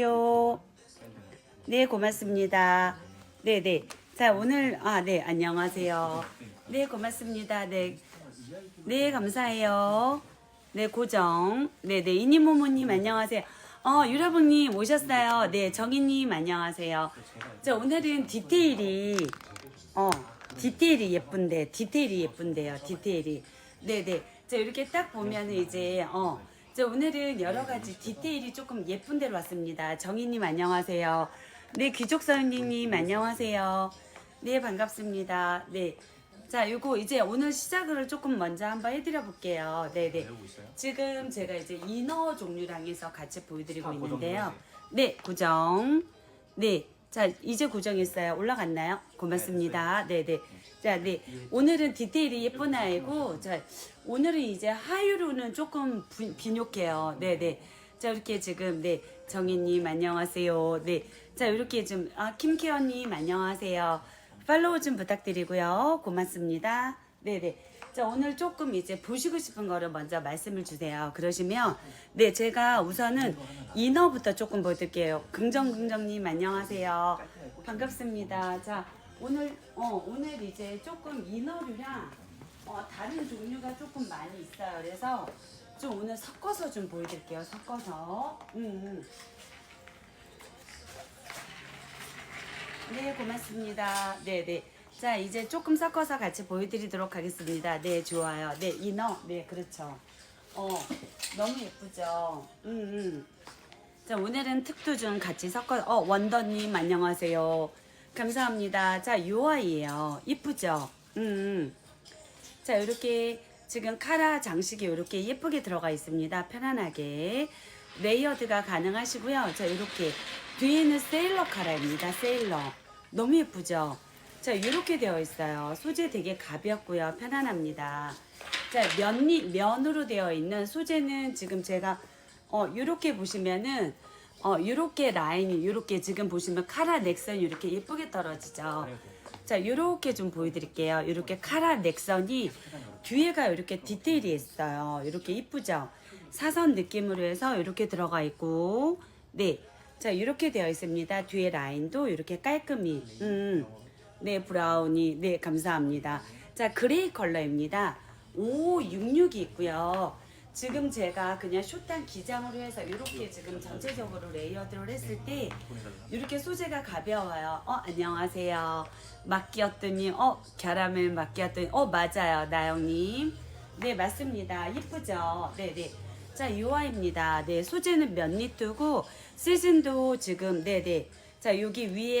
요. 네, 고맙습니다. 네, 네. 자, 오늘 아, 네, 안녕하세요. 네, 고맙습니다. 네. 네, 감사해요. 네, 고정. 네, 네. 이니모모님 안녕하세요. 어, 유라봉님 오셨어요. 네, 정희님 안녕하세요. 자, 오늘은 디테일이 어, 디테일이 예쁜데, 디테일이 예쁜데요. 디테일이. 네, 네. 자, 이렇게 딱 보면은 이제 어, 자, 오늘은 여러 가지 디테일이 조금 예쁜 데로 왔습니다. 정희님 안녕하세요. 네, 귀족선생님 안녕하세요. 네, 반갑습니다. 네. 자, 요거 이제 오늘 시작을 조금 먼저 한번 해드려 볼게요. 네, 네. 지금 제가 이제 이너 종류랑 해서 같이 보여드리고 아, 있는데요. 네, 고정. 네. 자, 이제 고정했어요. 올라갔나요? 고맙습니다. 네, 네. 자, 네. 오늘은 디테일이 예쁜 아이고, 자, 오늘은 이제 하유로는 조금 부- 빈욕해요. 네, 네. 자, 이렇게 지금, 네. 정희님, 안녕하세요. 네. 자, 이렇게 좀, 아, 김케어님, 안녕하세요. 팔로우 좀 부탁드리고요. 고맙습니다. 네네. 자, 오늘 조금 이제 보시고 싶은 거를 먼저 말씀을 주세요. 그러시면, 네, 제가 우선은 이너부터 조금 보여드릴게요. 긍정긍정님, 안녕하세요. 반갑습니다. 자, 오늘, 어, 오늘 이제 조금 이너류랑, 어, 다른 종류가 조금 많이 있어요. 그래서 좀 오늘 섞어서 좀 보여드릴게요. 섞어서. 음, 음. 네, 고맙습니다. 네, 네. 자, 이제 조금 섞어서 같이 보여드리도록 하겠습니다. 네, 좋아요. 네, 이너. 네, 그렇죠. 어, 너무 예쁘죠? 음, 음. 자, 오늘은 특도 중 같이 섞어, 어, 원더님, 안녕하세요. 감사합니다. 자, 요 아이예요. 이쁘죠? 음, 음. 자, 이렇게 지금 카라 장식이 이렇게 예쁘게 들어가 있습니다. 편안하게. 레이어드가 가능하시고요. 자, 이렇게 뒤에는 세일러 카라입니다. 세일러. 너무 예쁘죠? 자, 이렇게 되어 있어요. 소재 되게 가볍고요. 편안합니다. 자, 면이, 면으로 되어 있는 소재는 지금 제가 어, 이렇게 보시면은 어, 이렇게 라인이 이렇게 지금 보시면 카라 넥선이 이렇게 예쁘게 떨어지죠. 자, 이렇게 좀 보여드릴게요. 이렇게 카라 넥선이 뒤에가 이렇게 디테일이 있어요. 이렇게 이쁘죠? 사선 느낌으로 해서 이렇게 들어가 있고, 네. 자, 이렇게 되어 있습니다. 뒤에 라인도 이렇게 깔끔히. 음, 네, 브라운이. 네, 감사합니다. 자, 그레이 컬러입니다. 566이 있고요. 지금 제가 그냥 숏단 기장으로 해서 이렇게 지금 전체적으로 레이어드를 했을 때 이렇게 소재가 가벼워요. 어, 안녕하세요. 마끼어뚜님, 어, 캐러멜 마끼어뚜님, 어, 맞아요. 나영님. 네, 맞습니다. 이쁘죠? 네네. 자, 유아입니다. 네, 소재는 면 니트고, 시즌도 지금, 네네. 자, 여기 위에